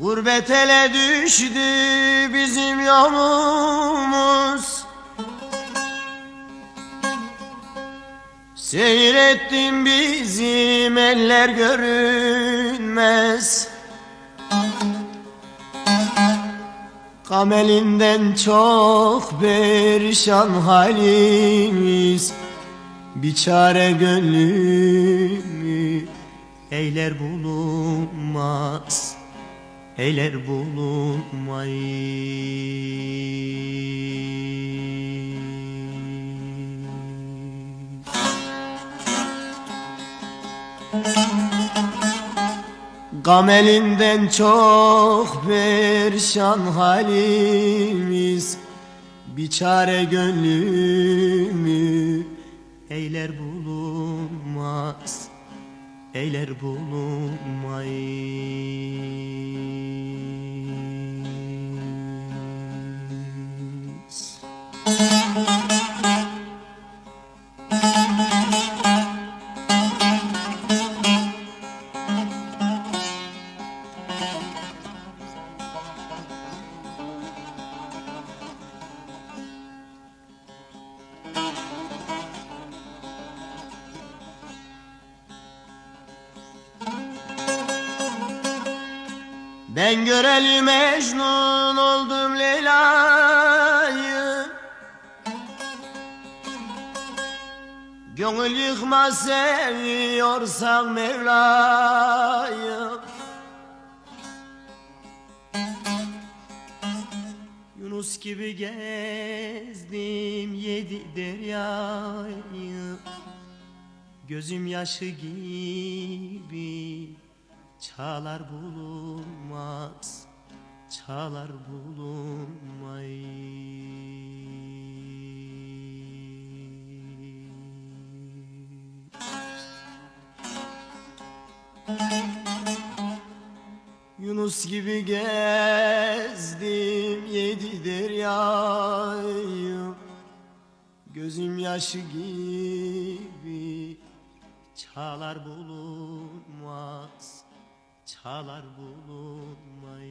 Gurbet ele düştü bizim yolumuz. Seyrettim bizim eller görünmez. Kamelinden çok perişan halimiz. Bir çare gönlümü eyler bulunmaz Eyler bulunmayı Gam elinden çok perişan halimiz Bir çare gönlümü eyler bulunmaz Eyler bulunmayız Ben göreli Mecnun oldum Leyla'yı. Gönül yıkma seviyorsan Mevla'yı. Yunus gibi gezdim yedi deryayı. Gözüm yaşı gibi Çağlar bulunmaz Çağlar bulunmayız. Yunus gibi gezdim yedi deryayı. Gözüm yaşı gibi Çağlar bulunmaz Çağlar bulunmayı